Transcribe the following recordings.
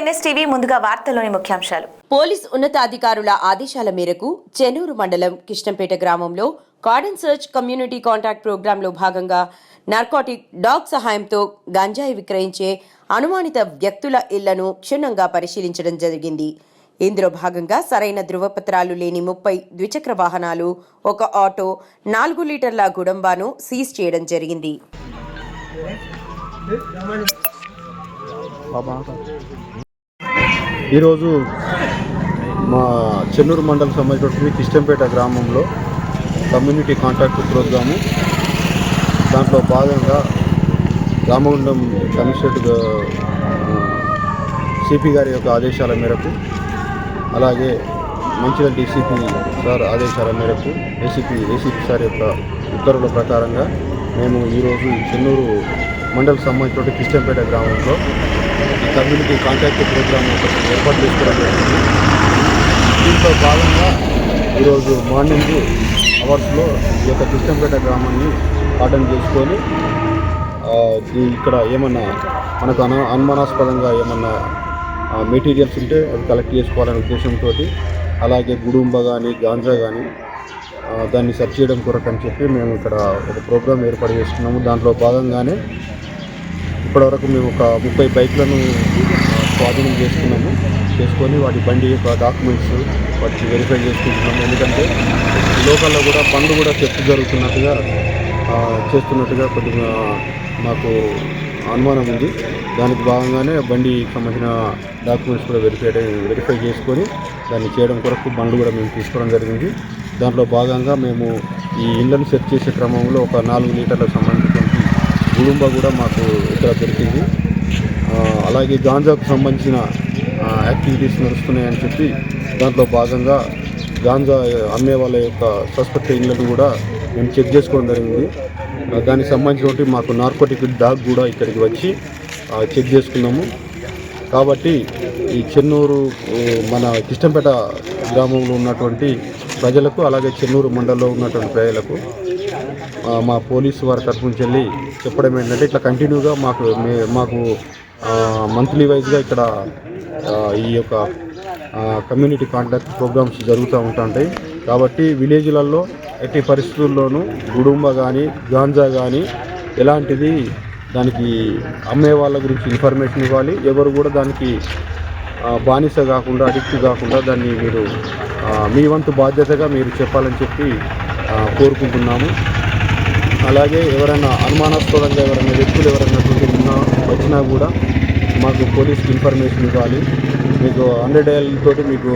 NSTV ముందుగా వార్తల్లోని ముఖ్యాంశాలు. పోలీస్ ఉన్నతాధికారుల ఆదేశాల మేరకు చెన్నూరు మండలం కిష్టంపేట గ్రామంలో కార్డన్ సర్చ్ కమ్యూనిటీ కాంటాక్ట్ ప్రోగ్రాంలో భాగంగా నార్కోటిక్ డాగ్ సహాయంతో గంజాయి విక్రయించే అనుమానిత వ్యక్తుల ఇళ్ళను క్షుణ్ణంగా పరిశీలించడం జరిగింది. ఇందులో భాగంగా సరైన ధృవపత్రాలు లేని ముప్పై ద్విచక్ర వాహనాలు ఒక ఆటో నాలుగు లీటర్ల గుడంబాను సీజ్ చేయడం జరిగింది. ఈరోజు మా చెన్నూరు మండలం సంబంధించినటువంటి కిష్టంపేట గ్రామంలో కమ్యూనిటీ కాంట్రాక్ట్ ప్రోగ్రాము దాంట్లో భాగంగా రామగుండం కమిషనరేట్ సిపి గారి యొక్క ఆదేశాల మేరకు అలాగే మంచిర్యాల డీసీపీ సార్ ఆదేశాల మేరకు ఏసీపీ ఏసీపీ సార్ యొక్క ఉత్తర్వుల ప్రకారంగా మేము ఈరోజు చెన్నూరు మండలకు సంబంధించిన కిష్టంపేట గ్రామంలో ఈ కమ్యూనిటీ కాంటాక్ట్ ప్రోగ్రామ్ ఏర్పాటు చేసుకోవడం జరిగింది. దీంట్లో భాగంగా ఈరోజు మార్నింగ్ అవర్స్లో ఈ యొక్క కిష్టంపేట గ్రామాన్ని పాఠం చేసుకొని ఇక్కడ ఏమన్నా మనకు అన అనుమానాస్పదంగా ఏమన్నా మెటీరియల్స్ ఉంటే అవి కలెక్ట్ చేసుకోవాలనే ఉద్దేశంతో అలాగే గుడుంబ కానీ గాంజా కానీ దాన్ని సెర్చ్ చేయడం కొరకు అని చెప్పి మేము ఇక్కడ ఒక ప్రోగ్రామ్ ఏర్పాటు చేసుకున్నాము. దాంట్లో భాగంగానే ఇప్పటివరకు మేము ఒక ముప్పై బైక్లను స్వాధీనం చేసుకున్నాము. చేసుకొని వాటి బండి యొక్క డాక్యుమెంట్స్ వాటిని వెరిఫై చేసుకుంటున్నాము. ఎందుకంటే లోకల్లో కూడా పనులు కూడా చెక్ జరుగుతున్నట్టుగా చేస్తున్నట్టుగా కొద్దిగా మాకు అనుమానం ఉంది. దానికి భాగంగానే బండికి సంబంధించిన డాక్యుమెంట్స్ కూడా వెరిఫై వెరిఫై చేసుకొని దాన్ని చేయడం కొరకు బండ్లు కూడా మేము తీసుకోవడం జరిగింది. దాంట్లో భాగంగా మేము ఈ ఇళ్ళను సెట్ చేసే క్రమంలో ఒక నాలుగు లీటర్లకు సంబంధించినటువంటి గుడుంబ కూడా మాకు ఇక్కడ దొరికింది. అలాగే గాంజాకు సంబంధించిన యాక్టివిటీస్ నడుస్తున్నాయని చెప్పి దాంట్లో భాగంగా గాంజా అమ్మే వాళ్ళ యొక్క సస్పెక్ట్ ఇళ్ళను కూడా మేము చెక్ చేసుకోవడం జరిగింది. దానికి సంబంధించినటువంటి మాకు నార్కోటిక్ డాగ్ కూడా ఇక్కడికి వచ్చి చెక్ చేసుకున్నాము. కాబట్టి ఈ చెన్నూరు మన కిష్టంపేట గ్రామంలో ఉన్నటువంటి ప్రజలకు అలాగే చెన్నూరు మండలంలో ఉన్నటువంటి ప్రజలకు మా పోలీసు వారి తరఫు నుంచి వెళ్ళి చెప్పడం ఏంటంటే ఇట్లా కంటిన్యూగా మాకు మే- మాకు మంత్లీ వైజ్గా ఇక్కడ ఈ యొక్క కమ్యూనిటీ కాంటాక్ట్ ప్రోగ్రామ్స్ జరుగుతూ ఉంటుంటాయి కాబట్టి విలేజ్లలో ఎట్టి పరిస్థితుల్లోనూ గుడుంబ కానీ గాంజా కానీ ఎలాంటిది దానికి అమ్మే వాళ్ళ గురించి ఇన్ఫర్మేషన్ ఇవ్వాలి. ఎవరు కూడా దానికి బానిస కాకుండా అడిక్ట్ కాకుండా దాన్ని మీరు మీ వంతు బాధ్యతగా మీరు చెప్పాలని చెప్పి కోరుకుంటున్నాము. అలాగే ఎవరైనా అనుమానాస్పదంగా ఎవరైనా వ్యక్తులు ఎవరైనా ఉన్నా వచ్చినా కూడా మాకు పోలీస్కి ఇన్ఫర్మేషన్ ఇవ్వాలి. మీకు హండ్రెడ్ తోటి మీకు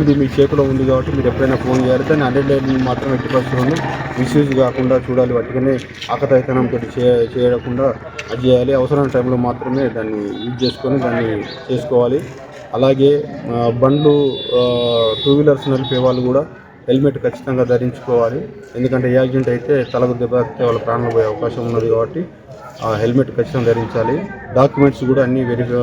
ఉంది. మీ చేతిలో ఉంది కాబట్టి మీరు ఎప్పుడైనా ఫోన్ చేయాలి. కానీ హండ్రెడ్ లైన్ మాత్రం ఎట్టి పరిస్థితుల్లో మిస్యూజ్ కాకుండా చూడాలి. వాటికనే ఆకతాయితనంతో చే చేయకుండా అది చేయాలి. అవసరమైన టైంలో మాత్రమే దాన్ని యూజ్ చేసుకొని దాన్ని చేసుకోవాలి. అలాగే బండ్లు టూ వీలర్స్ నడిపే వాళ్ళు కూడా హెల్మెట్ ఖచ్చితంగా ధరించుకోవాలి. ఎందుకంటే యాక్సిడెంట్ అయితే తలకు దెబ్బ తాకితే వాళ్ళ ప్రాణాలు పోయే అవకాశం ఉన్నది కాబట్టి ఆ హెల్మెట్ ఖచ్చితంగా ధరించాలి. డాక్యుమెంట్స్ కూడా అన్నీ వెరిఫై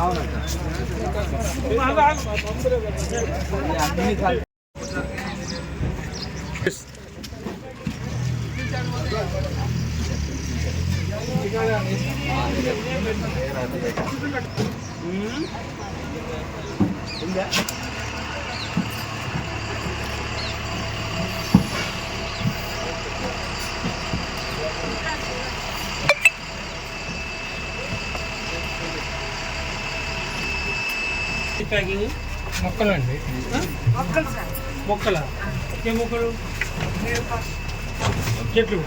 అవునండి ప్యాకింగ్? మొక్కలండి. మొక్కల ఏ మొక్కలు? చెట్లు.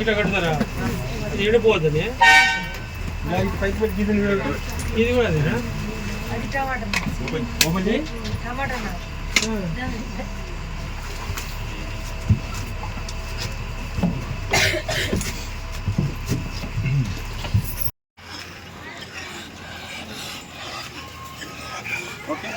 ఇట్లా కడతారా? ఇది ఏడిపోతుంది ఇది కూడా అదేనా? టమాటా ఓపెన్ ఓపెన్ చేయి టమాటా ఓకే